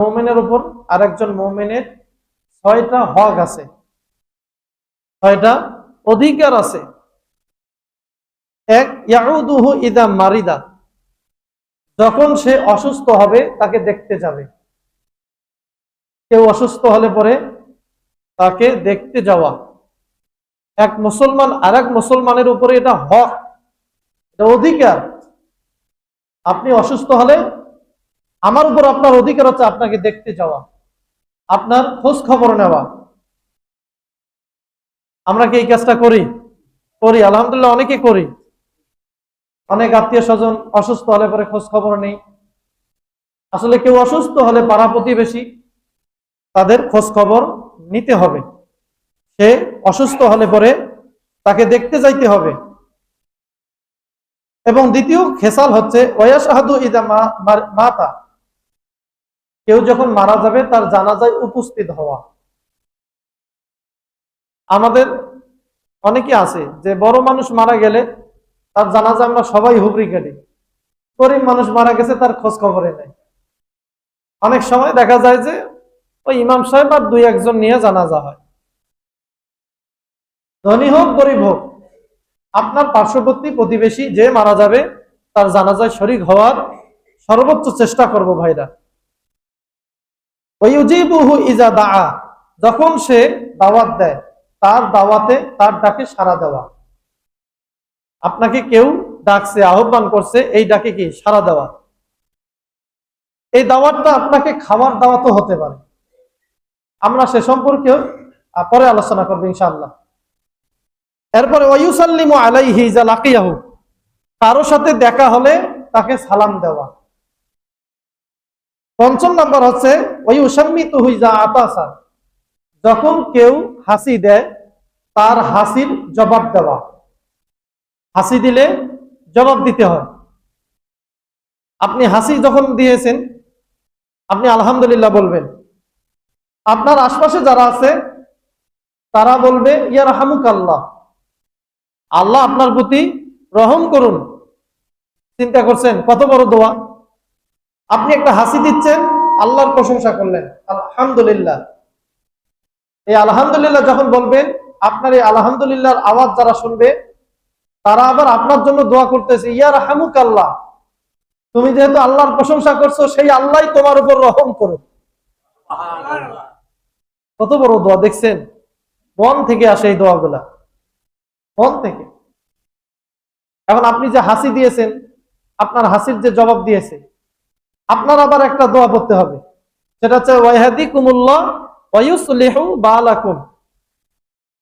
মৌমেনের উপর আরেকজন মৌমেনের ছয়টা হক আছে। ছয়টা অধিকার আছে। এক, ইয়াউদুহু ইদা মারিদা। যখন সে অসুস্থ হবে, তাকে দেখতে যাবে। কেউ অসুস্থ হলে পরে তাকে দেখতে যাওয়া। এক মুসলমান আর এক মুসলমানের উপরে এটা হক, এটা অধিকার। আপনি অসুস্থ হলে আমার উপর আপনার অধিকার হচ্ছে আপনাকে দেখতে যাওয়া, আপনার খোঁজ খবর নেওয়া। আমরা কি এই কাজটা করি? করি, আলহামদুলিল্লাহ অনেকে করি। অনেক আত্মীয় স্বজন অসুস্থ হলে পরে খোঁজ খবর নেই। আসলে কেউ অসুস্থ হলে পাড়া প্রতিবেশী, তাদের খোঁজ খবর নিতে হবে। সে অসুস্থ হলে পরে তাকে দেখতে যাইতে হবে। এবং দ্বিতীয় খেসাল হচ্ছে ওয়াসাহাদু ইদা মাতা। কেউ যখন মারা যাবে, তার জানাজায় উপস্থিত হওয়া। আমাদের অনেকে আছে যে বড় মানুষ মারা গেলে তার জানাজা আমরা সবাই হুবরি কাটি। গরিব মানুষ মারা গেছে, তার খোঁজ খবরে নেই। অনেক সময় দেখা যায় যে ওই ইমাম সাহেব আর দুই একজন নিয়ে জানাজা হয়। ধনী হোক, গরিব হোক, আপনার পার্শ্ববর্তী প্রতিবেশী যে মারা যাবে, তার জানাজায় শরিক হওয়ার সর্বোচ্চ চেষ্টা করব ভাইরা। যখন সে দাওয়াত দেয়, তার দাওয়াতে তার ডাকে সাড়া দেওয়া। আপনাকে কেউ ডাকছে, আহ্বান করছে, এই ডাকে কি সাড়া দেওয়া? এই দাওয়াতটা আপনাকে খাওয়ার দাওয়াতও হতে পারে। আমরা সে সম্পর্কেও পরে আলোচনা করব ইনশাল্লাহ এরপরে ওয়ুসাল্লিমু আলাইহি ইজা লাকিয়াহু, কারও সাথে দেখা হলে তাকে সালাম দেওয়া। পঞ্চম নম্বর হচ্ছে আতাসা। যখন কেউ হাসি দেয়, তার হাসির জবাব দেওয়া। হাসি দিলে জবাব দিতে হয়। আপনি হাসি যখন দিয়েছেন, আপনি আলহামদুলিল্লাহ বলবেন। আপনার আশপাশে যারা আছে, তারা বলবে ইয়ার হামুক আল্লাহ আল্লাহ আপনার প্রতি রহম করুন। চিন্তা করছেন, কত বড় দোয়া। আপনি একটা হাসি দিচ্ছেন আল্লাহর প্রশংসা করলেন। আলহামদুলিল্লাহ। এই আলহামদুলিল্লাহ যখন বলবেন আপনার এই আলহামদুলিল্লাহর আওয়াজ যারা শুনবে তারা আবার আপনার জন্য দোয়া করতেছে ইয়ার হামুক আল্লাহ তুমি যেহেতু আল্লাহর প্রশংসা করছ সেই আল্লাহ তোমার উপর রহম করুন কত বড় দোয়া দেখছেন? মন থেকে আসে এই দোয়াগুলা। মন থেকে। এখন আপনি যে হাসি দিয়েছেন আপনার হাসির যে জবাব দিয়েছে আপনার আবার একটা দোয়া পড়তে হবে। সেটা হচ্ছে ওয়াহাদি কুমুল্লাহ বালাকুম।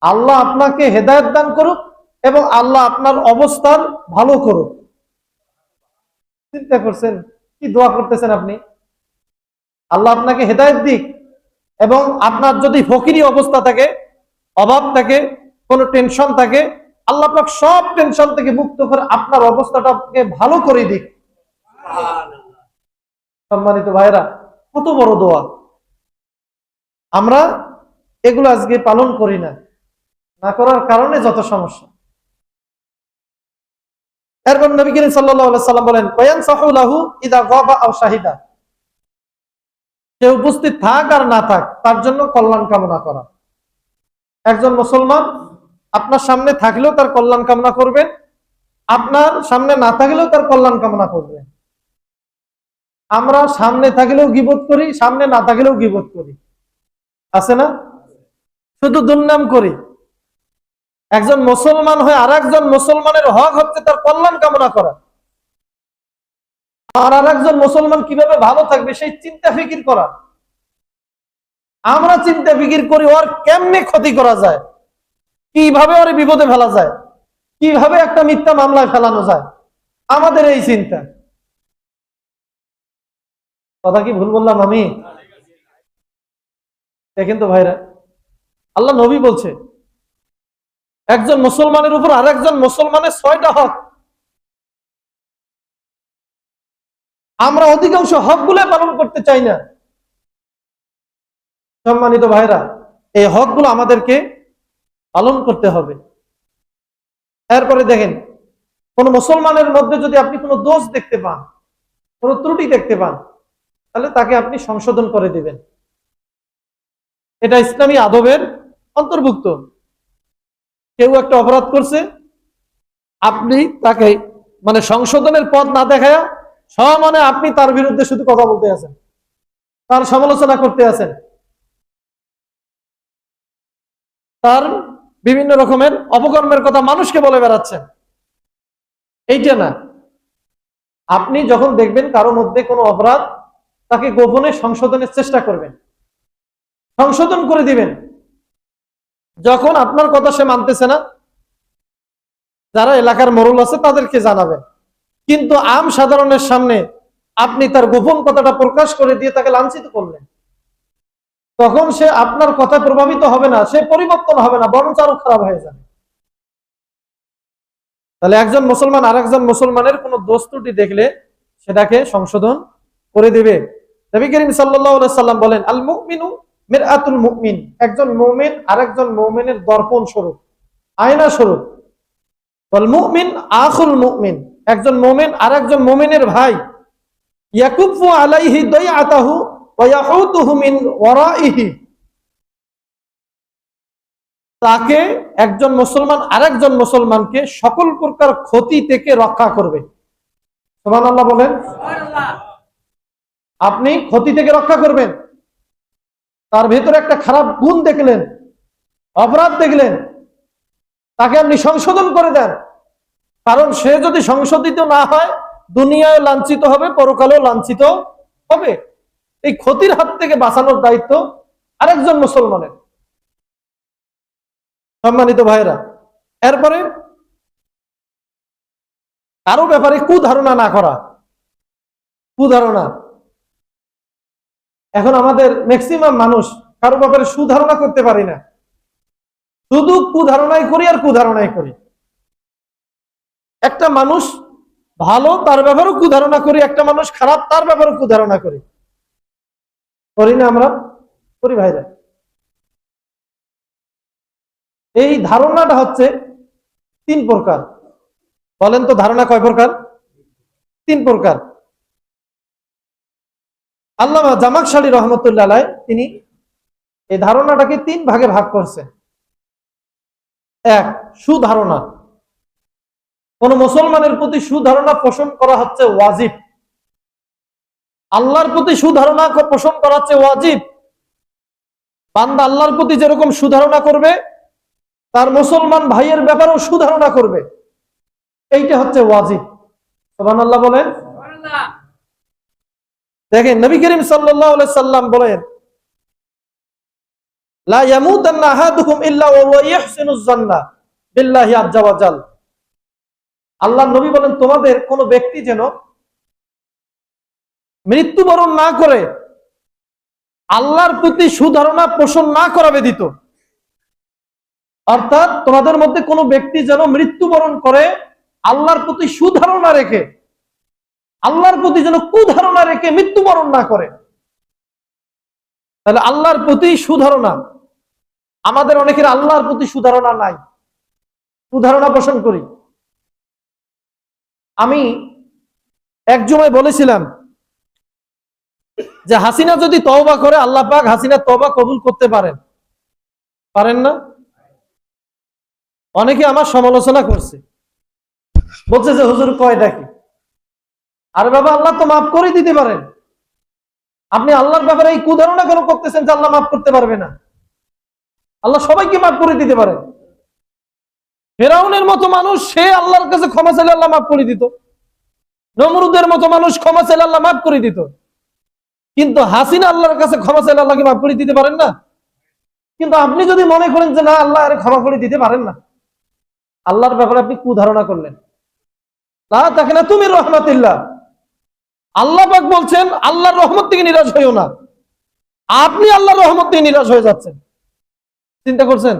আল্লাহ আপনাকে হেদায়ত দান করুক এবং আল্লাহ আপনার অবস্থান ভালো করুক। চিন্তা করছেন, কি দোয়া করতেছেন আপনি? আল্লাহ আপনাকে হেদায়ত দিক এবং আপনার যদি ফকিরি অবস্থা থাকে, অভাব থাকে, কোনো টেনশন থাকে, আল্লাহ আপনাকে সব টেনশন থেকে মুক্ত করে আপনার অবস্থাটাকে ভালো করে দিক। সম্মানিত ভাইরা কত বড় দোয়া। আমরা এগুলো আজকে পালন করি না। না করার কারণে যত সমস্যা। এরপর নবী করিম সাল্লাম বলেন ওয়ান সাহুলাহু ইদা গাবা আও শাহিদা। সে উপস্থিত থাক আর না থাক, তার জন্য কল্যাণ কামনা করা। একজন মুসলমান আপনার সামনে থাকলেও তার কল্যাণ কামনা করবেন আপনার সামনে না থাকলেও তার কল্যাণ কামনা করবেন আমরা সামনে থাকলেও গিবোধ করি, সামনে না থাকলেও গিবোধ করি। আছে না? শুধু দুর্নাম করি। একজন মুসলমান হয়ে আর একজন মুসলমানের হক হচ্ছে তার কল্যাণ কামনা করা। আর আর একজন মুসলমান কীভাবে ভালো থাকবে সেই চিন্তা ফিকির করা। আমরা চিন্তা ফিকির করি, ওর কেমনে ক্ষতি করা যায়? কীভাবে ওর বিপদে ফেলা যায়? কীভাবে একটা মিথ্যা মামলায় ফেলানো যায়? আমাদের এই চিন্তা। কথা কি ভুল বললাম আমি? দেখেন তো ভাইরা, আল্লাহ নবী বলছে, একজন মুসলমানের উপর আর একজন মুসলমানের ছয়টা হক। আমরা অধিকাংশ হক পালন করতে চাই না। সম্মানিত ভাইরা, এই হকগুলো আমাদেরকে পালন করতে হবে। এরপরে দেখেন, কোন মুসলমানের মধ্যে যদি আপনি কোনো দোষ দেখতে পান, কোনো ত্রুটি দেখতে পান তাহলে তাকে আপনি সংশোধন করে দিবেন। এটা ইসলামী আদবের অন্তর্ভুক্ত। কেউ একটা অপরাধ করছে, আপনি তাকে মানে সংশোধনের পথ না দেখায় সমানে আপনি তার বিরুদ্ধে শুধু কথা বলতে আছেন, তার সমালোচনা করতে আছেন। তার বিভিন্ন রকমের অপকর্মের কথা মানুষকে বলে বেড়াচ্ছেন। এইটা না। আপনি যখন দেখবেন কারও মধ্যে কোনো অপরাধ তাকে গোপনে সংশোধনের চেষ্টা করবেন। সংশোধন করে দিবেন। যখন আপনার কথা সে মানতেছে না, যারা এলাকার মরুল আছে তাদেরকে জানাবেন। কিন্তু আম সাধারণের সামনে আপনি তার গোপন কথাটা প্রকাশ করে দিয়ে তাকে লাঞ্ছিত করলেন। তখন সে আপনার কথা প্রভাবিত হবে না, সে পরিবর্তন হবে না, বরঞ্চ আরও খারাপ হয়ে যাবে। তাহলে একজন মুসলমান আর মুসলমানের কোন দোষ ত্রুটি দেখলে সেটাকে সংশোধন করে দেবে। নবী করিম সাল্লাম বলেন আল মুমিনু মিরআতুল মুমিন একজন মুমিন আরেকজন মুমিনের দর্পণ স্বরূপ, আয়না স্বরূপ। আখুল একজন ভাই। তাকে একজন মুসলমান মুসলমানকে সকল প্রকার ক্ষতি থেকে রক্ষা করবে। বলেন। আপনি ক্ষতি থেকে রক্ষা করবেন। তার ভেতরে একটা খারাপ গুণ দেখলেন, অপরাধ দেখলেন, তাকে আপনি সংশোধন করে দেন। কারণ সে যদি সংশোধিত না হয়, দুনিয়ায় লাঞ্ছিত হবে, পরকালেও লাঞ্ছিত হবে। এই ক্ষতির হাত থেকে বাঁচানোর দায়িত্ব আরেকজন মুসলমানের। সম্মানিত ভাইরা এরপরে কারও ব্যাপারে কুধারণা না করা। কুধারণা এখন আমাদের ম্যাক্সিমাম মানুষ কারও ব্যাপারে সুধারণা করতে পারি না। শুধু কুধারণাই করি আর কুধারণাই করি। একটা মানুষ ভালো তার ব্যাপারেও কুধারণা করি, একটা মানুষ খারাপ তার ব্যাপারেও কুধারণা করি। করি না আমরা, করি ভাইরা। এই ধারণাটা হচ্ছে তিন প্রকার। বলেন তো ধারণা কয় প্রকার? তিন প্রকার। আল্লামা জামাকশালী রহমতুল্লাহ আলাই, তিনি এই ধারণাটাকে তিন ভাগে ভাগ করছে এক, সুধারণা। কোন মুসলমানের প্রতি সুধারণা পোষণ করা হচ্ছে ওয়াজিব। আল্লাহর প্রতি সুধারণা পোষণ করা হচ্ছে ওয়াজিব। বান্দা আল্লাহর প্রতি যেরকম সুধারণা করবে, তার মুসলমান ভাইয়ের ব্যাপারেও সুধারণা করবে। এইটা হচ্ছে ওয়াজিব। সোহান আল্লাহ বলেন দেখেন নবী করিম সাল্লাম বলেন আল্লাহ নবী বলেন, তোমাদের কোন ব্যক্তি যেন মৃত্যুবরণ না করে, আল্লাহর প্রতি সুধারণা পোষণ না করা ব্যতীত, অর্থাৎ তোমাদের মধ্যে কোনো ব্যক্তি যেন মৃত্যুবরণ করে, আল্লাহর প্রতি সুধারণা রেখে আল্লাহর প্রতি যেন কুধারণা রেখে মৃত্যুবরণ না করে। তাহলে আল্লাহর প্রতি সুধারণা। আমাদের অনেকের আল্লাহর প্রতি সুধারণা নাই। সুধারণা পোষণ করি। আমি এক সময় বলেছিলাম যে হাসিনা যদি তওবা করে, আল্লাহ পাক হাসিনা তওবা কবুল করতে পারেন। পারেন না? অনেকে আমার সমালোচনা করছে। বলছে যে, হুজুর, কয় কি আরে বাবা, আল্লাহ তো মাফ করে দিতে পারেন। আপনি আল্লাহর ব্যাপারে এই কুধারণা কেন করতেছেন যে আল্লাহ মাফ করতে পারবে না? আল্লাহ সবাইকে মাফ করে দিতে পারেন ফেরাউনের মতো মানুষ, সে আল্লাহর কাছে ক্ষমা চাইলে আল্লাহ মাফ করে দিত। নমরুদের মতো মানুষ ক্ষমা চাইলে আল্লাহ মাফ করে দিত। কিন্তু হাসিনা আল্লাহর কাছে ক্ষমা চাইলে আল্লাহকে মাফ করে দিতে পারেন না? কিন্তু আপনি যদি মনে করেন যে না, আল্লাহ আরে ক্ষমা করে দিতে পারেন না, আল্লাহর ব্যাপারে আপনি কুধারণা করলেন। লা তাকে না তুমি রহমাতিল্লাহ। আল্লাহ পাক বলছেন, আল্লাহর রহমত থেকে নিরাশ হইও না। আপনি আল্লাহর রহমত থেকে নিরাশ হয়ে যাচ্ছেন। চিন্তা করছেন?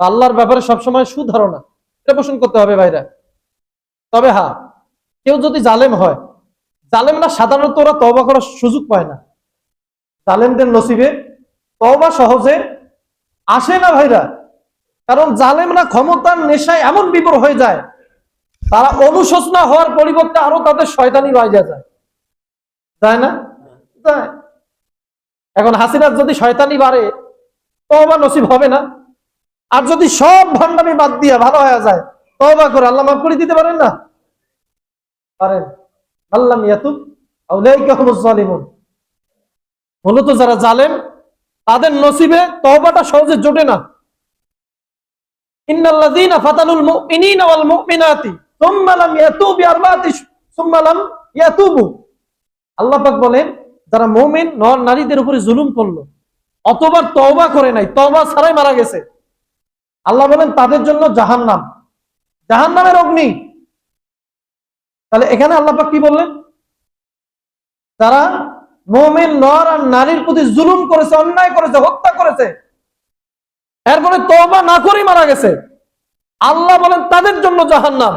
আল্লাহর ব্যাপারে সবসময় সুধারণা। এটা পোষণ করতে হবে ভাইরা। তবে হ্যাঁ কেউ যদি জালেম হয়, জালেমরা সাধারণত ওরা তবা করার সুযোগ পায় না। জালেমদের নসিবে তবা সহজে আসে না ভাইরা। কারণ জালেমরা ক্ষমতার নেশায় এমন বিপর হয়ে যায়, তারা অনুশোচনা হওয়ার পরিবর্তে আরও তাদের শয়তানি বাজা যায়। তাই না? যায়। এখন হাসিনার যদি শয়তানি বাড়ে তবা নসিব হবে না। আর যদি সব ভণ্ডামি বাদ দিয়ে ভালো হয়ে যায় তবা করে আল্লাহ মাফ করে দিতে পারেন না? পারেন। আল্লাহ জালিমুন মূলত যারা জালেম, তাদের নসিবে তওবাটা সহজে জোটে না। ইয়াতুবু ইয়াতুবু। আল্লাহ পাক বলেন, যারা মুমিন নর নারীদের উপরে জুলুম করল, অতবার তওবা করে নাই, তওবা ছাড়াই মারা গেছে। আল্লাহ বলেন, তাদের জন্য জাহান্নাম। জাহান্নামের অগ্নি। তাহলে এখানে আল্লাহ পাক কি বললেন? তারা মোমেন নর আর নারীর প্রতি জুলুম করেছে, অন্যায় করেছে, হত্যা করেছে এরপরে তওবা না করেই মারা গেছে। আল্লাহ বলেন, তাদের জন্য জাহান্নাম।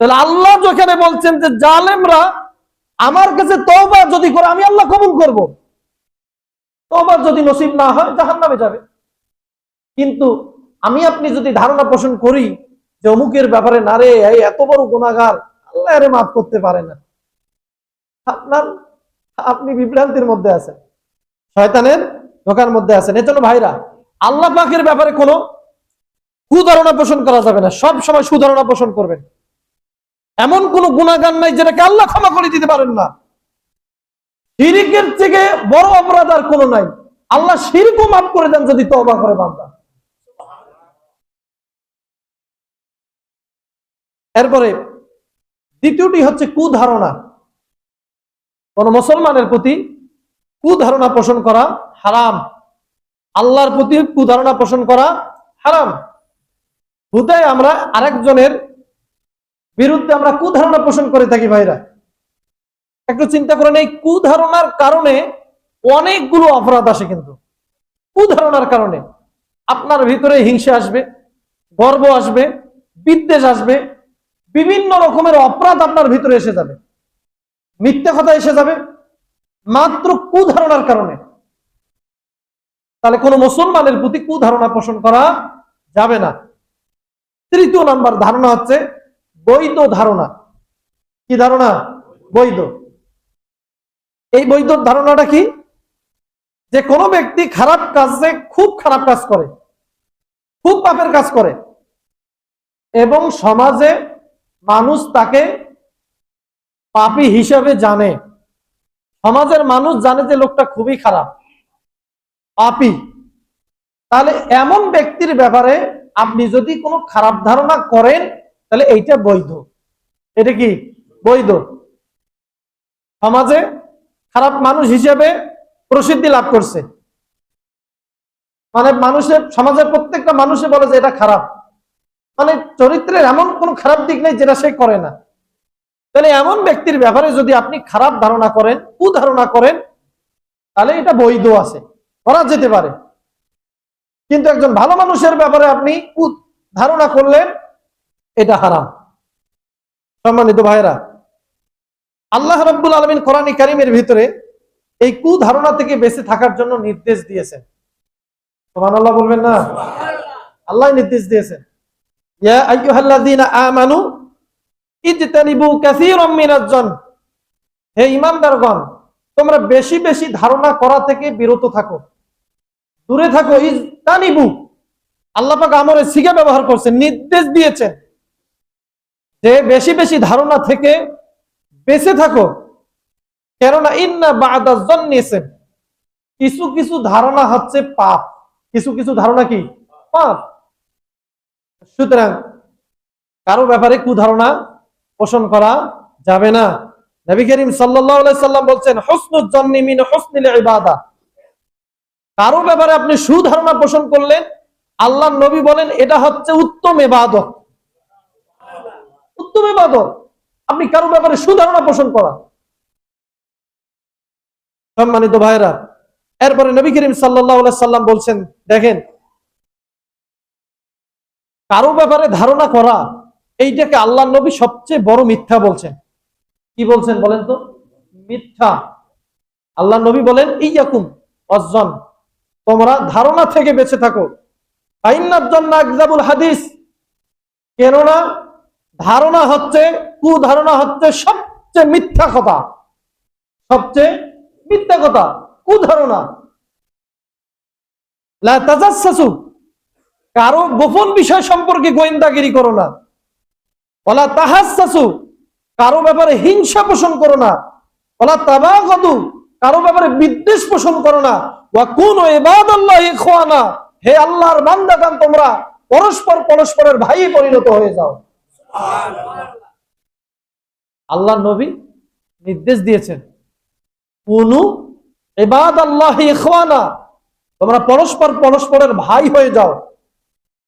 তাহলে আল্লাহ যেখানে বলছেন যে জালেমরা আমার কাছে তওবা যদি করে, আমি আল্লাহ কবুল করব। তওবা যদি নসিব না হয়, জাহান্নামে যাবে। কিন্তু আমি আপনি যদি ধারণা পোষণ করি যে অমুকের ব্যাপারে, না রে, এই এত বড় গুণাগার আল্লাহ আরে মাফ করতে পারে না। আপনার, আপনি বিভ্রান্তির মধ্যে আছেন, শয়তানের ধোকার মধ্যে আছেন। এজন্য ভাইরা, আল্লাহ পাকের ব্যাপারে কোনো কুধারণা পোষণ করা যাবে না। সব সময় সুধারণা পোষণ করবেন। এমন কোন গুণাগান নাই যেটাকে আল্লাহ ক্ষমা করে দিতে পারেন না। শিরিকের থেকে বড় অপরাধ আর কোনো নাই। আল্লাহ শিরকও মাফ করে দেন যদি তওবা করে বান্দা। এরপরে দ্বিতীয়টি হচ্ছে কুধারণা। কোন মুসলমানের প্রতি কুধারণা পোষণ করা হারাম। আল্লাহর প্রতি কুধারণা পোষণ করা হারাম। হুদায় আমরা আরেকজনের বিরুদ্ধে আমরা কুধারণা পোষণ করে থাকি ভাইরা। একটু চিন্তা করেন, এই কুধারণার কারণে অনেকগুলো অপরাধ আসে কিন্তু। কুধারণার কারণে। আপনার ভিতরে হিংসা আসবে, গর্ব আসবে, বিদ্বেষ আসবে, বিভিন্ন রকমের অপরাধ আপনার ভিতরে এসে যাবে। মিথ্যা কথা এসে যাবে, মাত্র কুধারণার কারণে। তাহলে কোন মুসলমানের প্রতি কুধারণা পোষণ করা যাবে না। তৃতীয় নাম্বার ধারণা হচ্ছে বৈধ ধারণা। কি ধারণা? বৈধ। এই বৈধ ধারণাটা কি? যে কোনো ব্যক্তি খারাপ কাজে খুব খারাপ কাজ করে, খুব পাপের কাজ করে এবং সমাজে মানুষ তাকে পাপি হিসাবে জানে। সমাজের মানুষ জানে যে লোকটা খুবই খারাপ, পাপি। তাহলে এমন ব্যক্তির ব্যাপারে আপনি যদি কোনো খারাপ ধারণা করেন তাহলে এইটা বৈধ। এটা কি? বৈধ। সমাজে খারাপ মানুষ হিসেবে প্রসিদ্ধি লাভ করছে। মানে মানুষের, সমাজের প্রত্যেকটা মানুষে বলে যে এটা খারাপ। মানে চরিত্রের এমন কোন খারাপ দিক নেই যেটা সে করে না। তাহলে এমন ব্যক্তির ব্যাপারে যদি আপনি খারাপ ধারণা করেন, কুধারণা করেন, তাহলে এটা বৈধ আছে। করা যেতে পারে। কিন্তু একজন ভালো মানুষের ব্যাপারে আপনি ধারণা করলেন এটা হারাম। সম্মানিত ভাইরা আল্লাহ রব্বুল আলমিন কোরআনী কারিমের ভিতরে এই কুধারণা থেকে বেঁচে থাকার জন্য নির্দেশ দিয়েছেন। সোমান আল্লাহ বলবেন না? আল্লাহ নির্দেশ দিয়েছেন। আমানু হে তোমরা বেশি বেশি ধারণা করা থেকে বিরত থাকো। দূরে থাকো পাক আমরে সিগা ব্যবহার করছেন নির্দেশ দিয়েছেন। যে বেশি বেশি ধারণা থেকে বেঁচে থাকো। কেননা ইন্না জন্নিসেন কিছু কিছু ধারণা হচ্ছে পাপ। কিছু কিছু ধারণা কি? পাপ। সুতরাং কারও ব্যাপারে কুধারণা পোষণ করা যাবে না। নবী করিম সাল্লাম বলছেন হুসনুল জন্নি মিন হুসনিল কারও ব্যাপারে আপনি সুধারণা পোষণ করলেন আল্লাহ নবী বলেন, এটা হচ্ছে উত্তম ইবাদত। উত্তম ইবাদত আপনি কারও ব্যাপারে সুধারণা পোষণ করা। সম্মানিত ভাইরা এরপরে নবী করিম সাল্লাল্লাহু সাল্লাম বলছেন, দেখেন, কারও ব্যাপারে ধারণা করা, এইটাকে আল্লাহ নবী সবচেয়ে বড় মিথ্যা বলছেন। কি বলছেন বলেন তো? মিথ্যা। আল্লাহ নবী বলেন ইয়াকুম অজন তোমরা ধারণা থেকে বেঁচে থাকো। আইনার জন্য হাদিস। কেননা ধারণা হচ্ছে, কুধারণা হচ্ছে সবচেয়ে মিথ্যা কথা। সবচেয়ে মিথ্যা কথা লা তাজাসসু কারও গোপন বিষয় সম্পর্কে গোয়েন্দাগিরি করো না। ওলা তাহাসসু কারও ব্যাপারে হিংসা পোষণ করো না। ওলা তাবাগদু, কারও ব্যাপারে বিদ্বেষ পোষণ করো না। বা কুনু ইবাদাল্লাহি ইখওয়ানা, হে আল্লাহর বান্দাগান তোমরা পরস্পর পরস্পরের ভাই পরিণত হয়ে যাও। আল্লাহ নবী নির্দেশ দিয়েছেন। কুনু এবাদ আল্লাহ ইখওয়ানা, তোমরা পরস্পর পরস্পরের ভাই হয়ে যাও।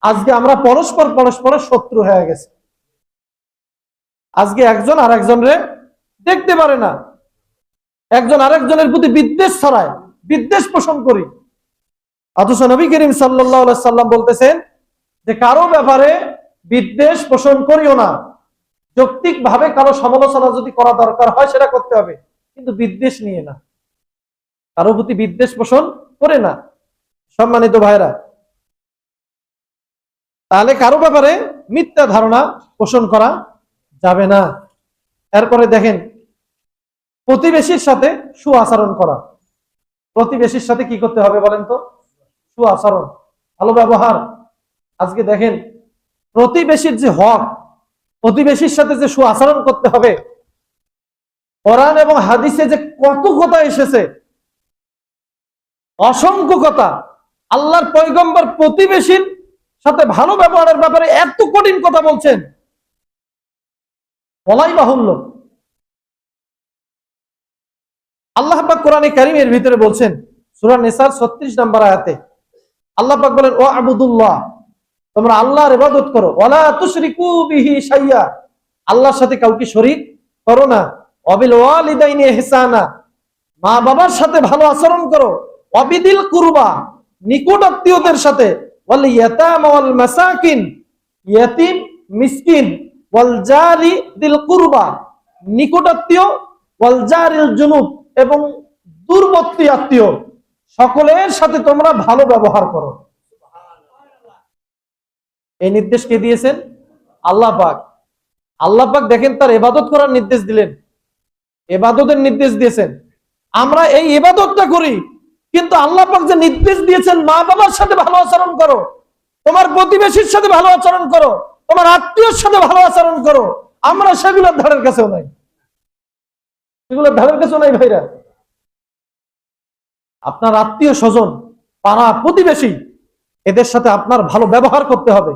আজকে আমরা পরস্পর পরস্পরের শত্রু হয়ে গেছে। আজকে একজন আর একজনের দেখতে পারে না। একজন আরেকজনের প্রতি বিদ্বেষ ছড়ায়, বিদ্বেষ পোষণ করি। অথচ নবী করিম সাল্লাহ সাল্লাম বলতেছেন যে, কারও ব্যাপারে বিদ্বেষ পোষণ করিও না। যৌক্তিক ভাবে কারও সমালোচনা যদি করা দরকার হয়, সেটা করতে হবে। কিন্তু বিদ্বেষ নিয়ে না। কারও প্রতি বিদ্বেষ পোষণ করে না। সম্মানিত ভাইরা তাহলে কারও ব্যাপারে মিথ্যা ধারণা পোষণ করা যাবে না। এরপরে দেখেন, প্রতিবেশীর সাথে সুআচরণ করা। প্রতিবেশীর সাথে কি করতে হবে বলেন তো? সুআচরণ, ভালো ব্যবহার। আজকে দেখেন প্রতিবেশীর যে হক, প্রতিবেশীর সাথে যে সুআচরণ করতে হবে, কোরআন এবং হাদিসে যে কত কথা এসেছে, অসংখ্য কথা, আল্লাহর পয়গম্বর প্রতিবেশীর সাথে ভালো ব্যবহারের ব্যাপারে এত কঠিন কথা বলছেন। বলাই বাহুল্য। আল্লাহ পাক কোরআনে কারিমের ভিতরে বলছেন, সূরা নিসার 36 নম্বর আয়াতে, আল্লাহ পাক বলেন ও আবুদুল্লাহ। তোমরা আল্লাহর ইবাদত করো। ওয়ালা তুশরিকু বিহি শাইয়া। আল্লাহর সাথে কাউকে শরীক করো না। অবিল ওয়ালিদাইনি ইহসানা। মা বাবার সাথে ভালো আচরণ করো। অবিদিল কুরবা। নিকট আত্মীয়দের সাথে। ওয়াল ইয়াতাম ওয়াল মাসাকিন। ইয়াতিম, মিসকিন। ওয়াল জারি দিল কুরবা। নিকট আত্মীয়, ওয়াল জারিল জুনুব এবং দূরবর্তী আত্মীয়। সকলের সাথে তোমরা ভালো ব্যবহার করো। এই নির্দেশ কে দিয়েছেন? আল্লাহ পাক। আল্লাহ পাক দেখেন তার এবাদত করার নির্দেশ দিলেন। এবাদতের নির্দেশ দিয়েছেন। আমরা এই এবাদতটা করি, কিন্তু আল্লাহ পাক যে নির্দেশ দিয়েছেন, মা বাবার সাথে ভালো আচরণ করো, তোমার প্রতিবেশীর সাথে ভালো আচরণ করো, তোমার আত্মীয়র সাথে ভালো আচরণ করো, আমরা সেগুলোর ধারের কাছেও নাই। সেগুলোর ধারের কাছেও নাই ভাইরা। আপনার আত্মীয় স্বজন, পাড়া প্রতিবেশী, এদের সাথে আপনার ভালো ব্যবহার করতে হবে।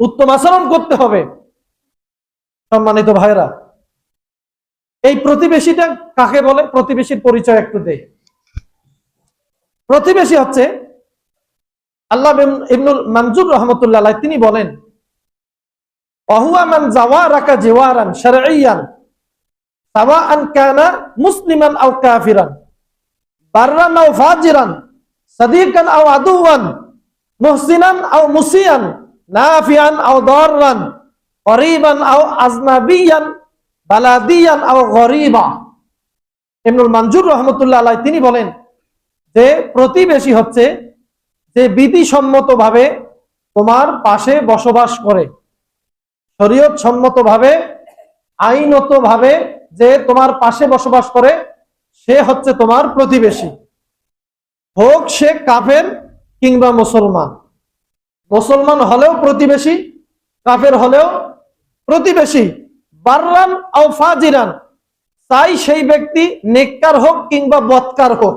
উত্তম আচরণ করতে হবে। সম্মানিত ভাইরা এই প্রতিবেশীটা কাকে বলে? প্রতিবেশীর পরিচয় একটু দেয় প্রতিবেশী হচ্ছে আল্লাহ ইবনুল মনজুর রহমতুল্লাহ তিনি বলেন অহুয়া মান জাওয়ারাকা জিওয়ারান শারঈয়ান, সাওয়াআন কানা মুসলিমান নাফিয়ান আও আও আজনাবিয়ান, বালাদিয়ান আও গরিবা। মনজুর রহমতুল্লাহ তিনি বলেন যে, প্রতিবেশী হচ্ছে যে বিধিসম্মত ভাবে তোমার পাশে বসবাস করে। শরীয়ত সম্মত ভাবে আইনত ভাবে যে তোমার পাশে বসবাস করে, সে হচ্ছে তোমার প্রতিবেশী। হোক সে কাফের কিংবা মুসলমান। মুসলমান হলেও প্রতিবেশী, কাফের হলেও প্রতিবেশী। বাররান আও ফাজিরান, চাই সেই ব্যক্তি নেককার হোক কিংবা বৎকার হোক।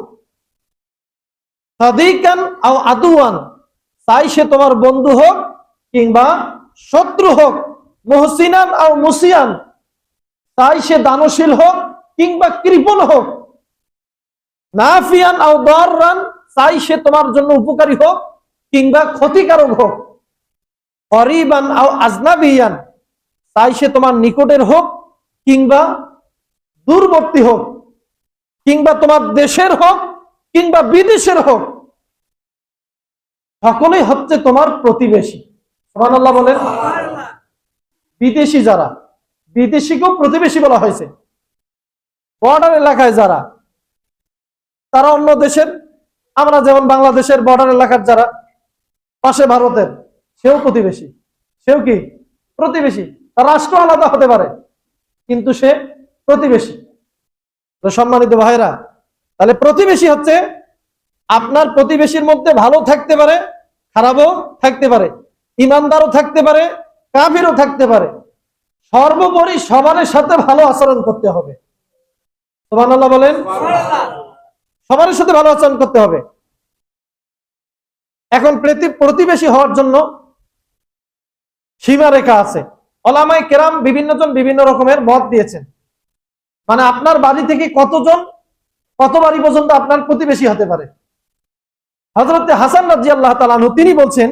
সাদিকান আদুয়ান, চাই সে তোমার বন্ধু হোক কিংবা শত্রু হোক। মহসিনান আও মুসিয়ান তাই সে দানশীল হোক কিংবা কৃপণ হোক। নাফিয়ান আও দররান, চাই সে তোমার জন্য উপকারী হোক। কিংবা ক্ষতিকারক হোক, করিবান আও আজনাবিয়ান তাই সে তোমার নিকটের হোক কিংবা দূরবর্তী হোক, কিংবা তোমার দেশের হোক কিংবা বিদেশের হোক, সকলেই হচ্ছে তোমার প্রতিবেশী। সোমান আল্লাহ বলেন, বিদেশি যারা, বিদেশিকেও প্রতিবেশী বলা হয়েছে। বর্ডার এলাকায় যারা, তারা অন্য দেশের, আমরা যেমন বাংলাদেশের বর্ডার এলাকার যারা পাশে ভারতের সেও প্রতিবেশী সেও কি প্রতিবেশী? তার রাষ্ট্র আলাদা হতে পারে কিন্তু সে প্রতিবেশী। সম্মানিত ভাইরা তাহলে প্রতিবেশী হচ্ছে আপনার প্রতিবেশীর মধ্যে ভালো থাকতে পারে খারাপও থাকতে পারে ইমানদারও থাকতে পারে কাফিরও থাকতে পারে। সর্বোপরি সবার সাথে ভালো আচরণ করতে হবে। সুবহানাল্লাহ বলেন সবার সাথে ভালো আচরণ করতে হবে। এখন প্রতিবেশী হওয়ার জন্য সীমারেখা আছে। ওলামাই কেরাম বিভিন্ন জন বিভিন্ন রকমের মত দিয়েছেন। মানে আপনার বাড়ি থেকে কতজন, কত বাড়ি পর্যন্ত আপনার প্রতিবেশী হতে পারে? হজরত হাসান রাজি আল্লাহ তালানু তিনি বলছেন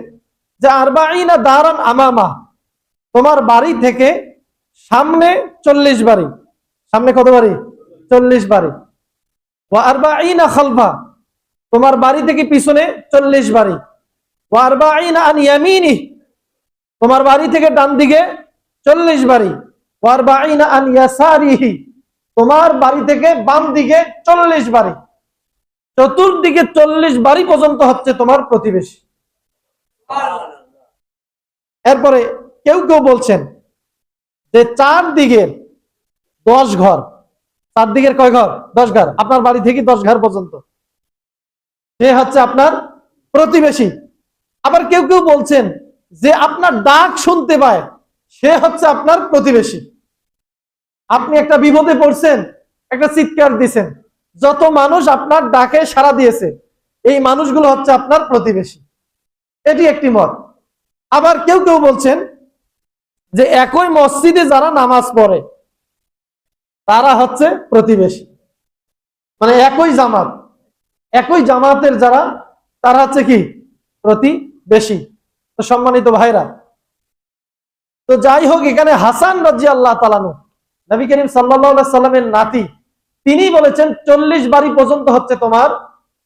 যে আরবাইনা দারান আমামা, তোমার বাড়ি থেকে সামনে চল্লিশ বাড়ি। সামনে কত বাড়ি? চল্লিশ বাড়ি। আরবাইনা খালফা তোমার বাড়ি থেকে পিছনে চল্লিশ বাড়ি। তোমার বাড়ি থেকে ডান দিকে চল্লিশ বাড়ি। তোমার বাড়ি থেকে বাম দিকে চল্লিশ বাড়ি। চতুর্দিকে চল্লিশ বাড়ি পর্যন্ত হচ্ছে তোমার প্রতিবেশী। এরপরে কেউ কেউ বলছেন যে চার দিকের দশ ঘর। চার দিকের কয় ঘর? দশ ঘর। আপনার বাড়ি থেকে দশ ঘর পর্যন্ত। সে হচ্ছে আপনার প্রতিবেশী। আবার কেউ কেউ বলছেন যে আপনার ডাক শুনতে পায়, সে হচ্ছে আপনার প্রতিবেশী। আপনি একটা বিপদে পড়ছেন, একটা চিৎকার দিছেন, যত মানুষ আপনার ডাকে সাড়া দিয়েছে, এই মানুষগুলো হচ্ছে আপনার প্রতিবেশী। এটি একটি মত। আবার কেউ কেউ বলছেন যে একই মসজিদে যারা নামাজ পড়ে, তারা হচ্ছে প্রতিবেশী। মানে একই জামাত। একই জামাতের যারা, তারা হচ্ছে কি? প্রতিবেশী তো সম্মানিত ভাইরা তো যাই হোক, এখানে হাসান রাজি আল্লাহ তালানু নবী করিম সাল্লাহ সাল্লামের নাতি, তিনি বলেছেন, চল্লিশ বাড়ি পর্যন্ত হচ্ছে তোমার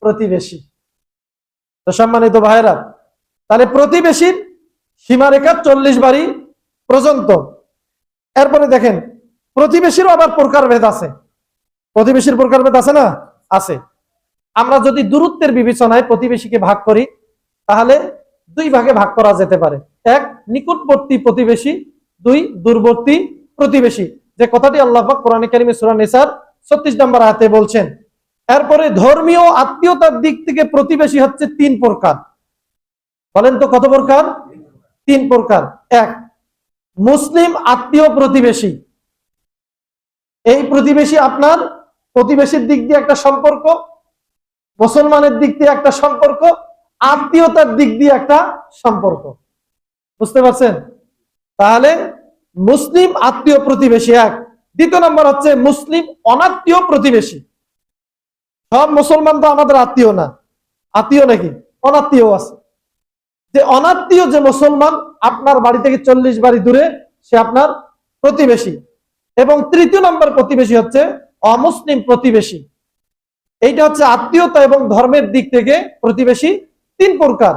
প্রতিবেশী। তো সম্মানিত ভাইরা তাহলে প্রতিবেশীর সীমারেখা চল্লিশ বাড়ি পর্যন্ত। এরপরে দেখেন, প্রতিবেশীরও আবার প্রকারভেদ আছে। প্রতিবেশীর প্রকারভেদ আছে না? আছে। আমরা যদি দূরত্বের বিবেচনায় প্রতিবেশীকে ভাগ করি, তাহলে দুই ভাগে ভাগ করা যেতে পারে। এক, নিকটবর্তী প্রতিবেশী, দুই, দূরবর্তী প্রতিবেশী। যে কথাটি আল্লাহ কোরআন কারিমে সূরা নিসার 36 নম্বর হাতে বলছেন, এরপরে ধর্মীয় আত্মীয়তার দিক থেকে প্রতিবেশী হচ্ছে তিন প্রকার। বলেন তো কত প্রকার? তিন প্রকার। এক, মুসলিম আত্মীয় প্রতিবেশী। এই প্রতিবেশী আপনার প্রতিবেশীর দিক দিয়ে একটা সম্পর্ক মুসলমানের দিক দিয়ে একটা সম্পর্ক, আত্মীয়তার দিক দিয়ে একটা সম্পর্ক। বুঝতে পারছেন? তাহলে মুসলিম আত্মীয় প্রতিবেশী এক। দ্বিতীয় নম্বর হচ্ছে মুসলিম অনাত্মীয় প্রতিবেশী। সব মুসলমান তো আমাদের আত্মীয় না। আত্মীয় নাকি? অনাত্মীয় আছে। যে অনাত্মীয় যে মুসলমান, আপনার বাড়ি থেকে চল্লিশ বাড়ি দূরে, সে আপনার প্রতিবেশী। এবং তৃতীয় নম্বর প্রতিবেশী হচ্ছে অমুসলিম প্রতিবেশী। এইটা হচ্ছে আত্মীয়তা এবং ধর্মের দিক থেকে প্রতিবেশী তিন প্রকার।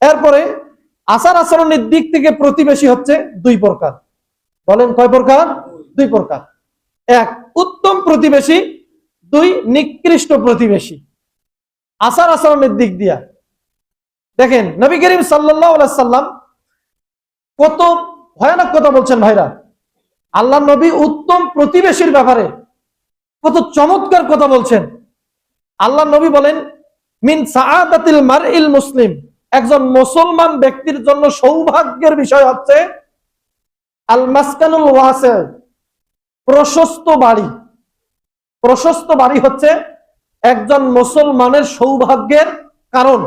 এরপরে আচার আচরণের দিক থেকে প্রতিবেশী হচ্ছে দুই প্রকার। বলেন কয় প্রকার? দুই প্রকার। এক, উত্তম প্রতিবেশী, দুই, নিকৃষ্ট প্রতিবেশী। আচার আচরণের দিক দিয়া। দেখেন, নবী করিম সাল্লাহ সাল্লাম কত ভয়ানক কথা বলছেন ভাইরা। আল্লাহ নবী উত্তম প্রতিবেশীর ব্যাপারে কত চমৎকার কথা বলছেন। আল্লাহ নবী বলেন, মিন সাআদাতিল মারইল মুসলিম একজন মুসলমান ব্যক্তির জন্য সৌভাগ্যের বিষয় হচ্ছে আল মাসকানুল ওয়াসে, প্রশস্ত বাড়ি। প্রশস্ত বাড়ি হচ্ছে একজন মুসলমানের সৌভাগ্যের কারণ।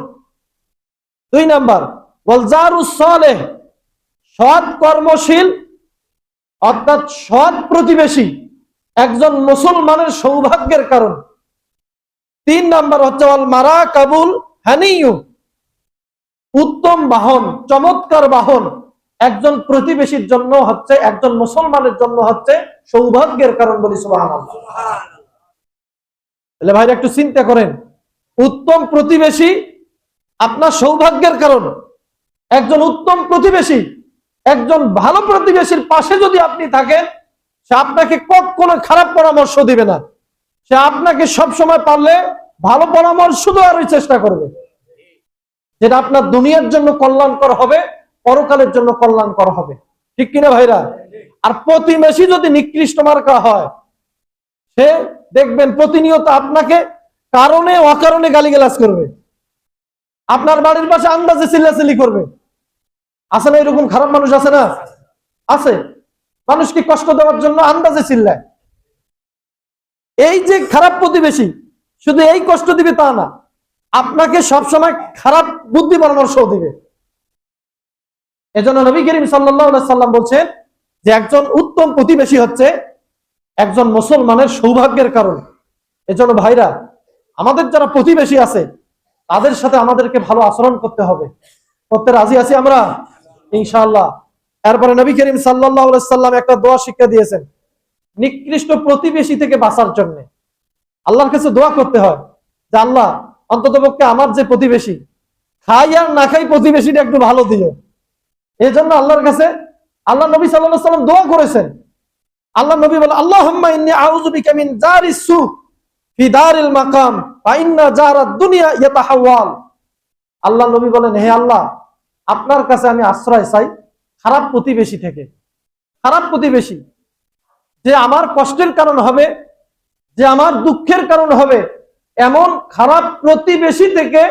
দুই নাম্বার ওয়ালজারুস সালেহ সৎ কর্মশীল, অর্থাৎ সৎ প্রতিবেশী, একজন মুসলমানের সৌভাগ্যের কারণ। তিন নাম্বার হচ্ছে মারা কাবুল হানিউ উত্তম বাহন, চমৎকার বাহন। একজন প্রতিবেশীর জন্য হচ্ছে, একজন মুসলমানের জন্য হচ্ছে সৌভাগ্যের কারণ বলি তাহলে ভাইরা একটু চিন্তা করেন, উত্তম প্রতিবেশী আপনার সৌভাগ্যের কারণ। একজন উত্তম প্রতিবেশী, একজন ভালো প্রতিবেশীর পাশে যদি আপনি থাকেন, সে আপনাকে কখনো খারাপ পরামর্শ দিবে না। সে আপনাকে সব সময় পারলে ভালো পরামর্শ দেওয়ারই চেষ্টা করবে। যেটা আপনার দুনিয়ার জন্য কল্যাণকর হবে, পরকালের জন্য কল্যাণকর হবে। ঠিক কিনা ভাইরা? আর প্রতিবেশী যদি নিকৃষ্ট মার্কা হয়, সে দেখবেন প্রতিনিয়ত আপনাকে কারণে অকারণে গালিগালাজ করবে। আপনার বাড়ির পাশে আন্দাজে চিল্লাচিল্লি করবে। আছে না এরকম খারাপ মানুষ আছে না? আছে। মানুষকে কষ্ট দেওয়ার জন্য আন্দাজে চিল্লায়। এই যে খারাপ প্রতিবেশী, শুধু এই কষ্ট দিবে তা না, আপনাকে সবসময় খারাপ বুদ্ধি পরামর্শ দিবে। এজন্য নবী করিম সাল্লাম বলছেন যে একজন উত্তম প্রতিবেশী হচ্ছে একজন মুসলমানের সৌভাগ্যের কারণ। এজন্য ভাইরা, আমাদের যারা প্রতিবেশী আছে, তাদের সাথে আমাদেরকে ভালো আচরণ করতে হবে। করতে রাজি আছি আমরা? ইনশাআল্লাহ। এরপরে নবী করিম সাল্লাহ সাল্লাম একটা দোয়া শিক্ষা দিয়েছেন। নিকৃষ্ট প্রতিবেশী থেকে বাঁচার জন্য। আল্লাহর কাছে দোয়া করতে হয় যে, আল্লাহ, অন্তত পক্ষে আমার যে প্রতিবেশী, খাই আর না খাই প্রতিবেশীটা একটু ভালো দিও। এই জন্য আল্লাহর কাছে আল্লাহ নবী সাল্লাহ সাল্লাম দোয়া করেছেন। আল্লাহ নবী বলে আল্লাহ আল্লাহ নবী বলেন, হে আল্লাহ, আপনার কাছে আমি আশ্রয় চাই খারাপ প্রতিবেশী থেকে। খারাপ প্রতিবেশী যে আমার কষ্টের কারণ হবে, যে আমার দুঃখের কারণ হবে, এমন খারাপ প্রতিবেশী থেকে,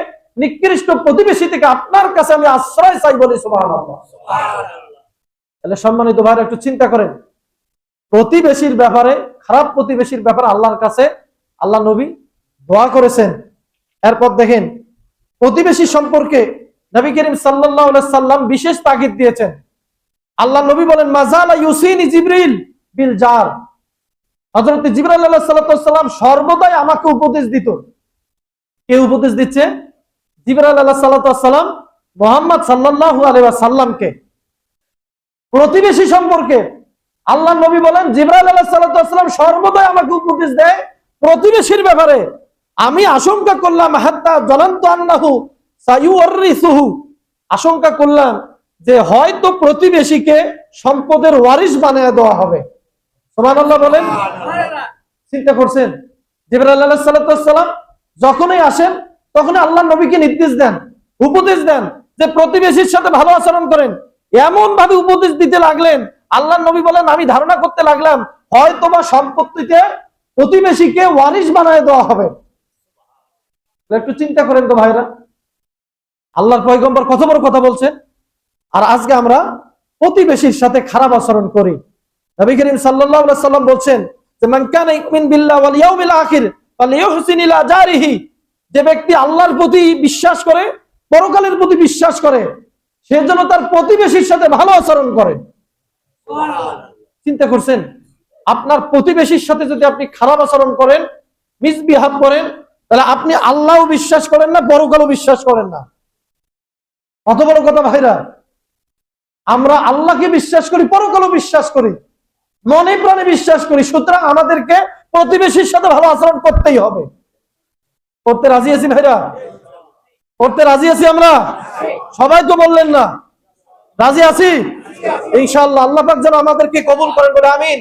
নিকৃষ্ট প্রতিবেশী থেকে আপনার কাছে আমি আশ্রয় চাই বলি তাহলে সম্মানিত ভাইরা একটু চিন্তা করেন। প্রতিবেশীর ব্যাপারে, খারাপ প্রতিবেশীর ব্যাপারে আল্লাহর কাছে আল্লাহ নবী দোয়া করেছেন। এরপর দেখেন, প্রতিবেশী সম্পর্কে নবী করিম সাল্লাহ সাল্লাম বিশেষ তাগিদ দিয়েছেন। আল্লাহ নবী বলেন, মাজালা ইউসিন জিবরিল। বিল জার। হজরত আল্লাহ সাল্লাম সর্বদাই আমাকে উপদেশ দিত। কে উপদেশ দিচ্ছে? আল্লাহ সাল্লাম মোহাম্মদ সাল্লাহ সাল্লামকে প্রতিবেশী সম্পর্কে আল্লাহ নবী বলেন জিবরাল আল্লাহ সাল্লাম সর্বদাই আমাকে উপদেশ দেয় প্রতিবেশীর ব্যাপারে। আমি আশঙ্কা করলাম, হাত্তা জ্বলন্ত সাইউরিসুহু আশঙ্কা করলাম যে হয়তো প্রতিবেশীকে সম্পদের ওয়ারিশ বানিয়ে দেওয়া হবে। সুবহানাল্লাহ বলেন। চিন্তা করছেন? জিবরাল আল্লাহ যখনই আসেন, তখনই আল্লাহ নবীকে নির্দেশ দেন, উপদেশ দেন যে প্রতিবেশীর সাথে ভালো আচরণ করেন। এমন ভাবে উপদেশ দিতে লাগলেন, আল্লাহ নবী বলেন, আমি ধারণা করতে লাগলাম, হয়তো বা সম্পত্তিতে প্রতিবেশীকে ওয়ারিশ বানায় দেওয়া হবে। একটু চিন্তা করেন তো ভাইরা। আল্লাহর পয়গম্বর কত বড় কথা বলছেন? আর আজকে আমরা প্রতিবেশীর সাথে খারাপ আচরণ করি। নবী করিম সাল্লাল্লাহু আলাইহি সাল্লাম বলছেন যে মান কানা ইউমিন বিল্লাহ ওয়াল ইয়াউমিল আখির ইলা জারিহি। যে ব্যক্তি আল্লাহর প্রতি বিশ্বাস করে পরকালের প্রতি বিশ্বাস করে সে যেন তার প্রতিবেশীর সাথে ভালো আচরণ করে। চিন্তা করছেন? আপনার প্রতিবেশীর সাথে যদি আপনি খারাপ আচরণ করেন মিসবিহাব করেন তাহলে আপনি আল্লাহও বিশ্বাস করেন না পরকালও বিশ্বাস করেন না। কত বড় কথা ভাইরা? আমরা আল্লাহকে বিশ্বাস করি পরকালও বিশ্বাস করি। মনে প্রাণে বিশ্বাস করি, সুতরাং আমাদেরকে প্রতিবেশীর সাথে ভালো আচরণ করতেই হবে। করতে রাজি আছি ভাইরা? করতে রাজি আছি আমরা? সবাই তো বললেন না। রাজি আছি? ইনশাআল্লাহ, আল্লাহ পাক যেন আমাদেরকে কবুল করেন বলে, আমিন।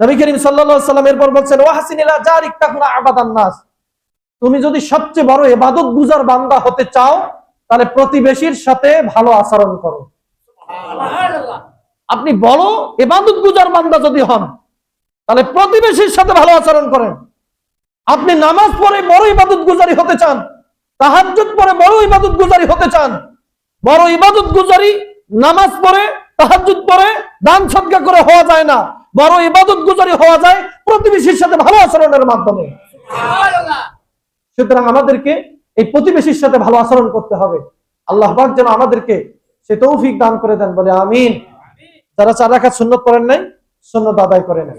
নবী করিম সাল্লাল্লাহু সাল্লাম এরপর বলছেন, ওয়াহসিনিলা জারিক তাকুনা আবাদান নাস। তুমি যদি সবচেয়ে বড় ইবাদত গুজার বান্দা হতে চাও, তাহলে প্রতিবেশীর সাথে ভালো আচরণ করো। আপনি বড় ইবাদত গুজার বান্দা যদি হন তাহলে প্রতিবেশীর সাথে ভালো আচরণ করেন। আপনি নামাজ পড়ে বড় ইবাদত গুজারি হতে চান তাহাজ্জুদ পড়ে বড় ইবাদত গুজারি হতে চান বড় ইবাদত গুজারি নামাজ পড়ে তাহাজ্জুদ পড়ে দান সদকা করে হওয়া যায় না। বড় ইবাদত গুজারি হওয়া যায় প্রতিবেশীর সাথে ভালো আচরণের মাধ্যমে। সুতরাং আমাদেরকে এই প্রতিবেশীর সাথে ভালো আচরণ করতে হবে। আল্লাহ পাক যেন আমাদেরকে সে তৌফিক দান করে দেন, বলে আমিন। তারা চার রাখা সুন্নত করেন নাই, সুন্নত আদায় করে নেন।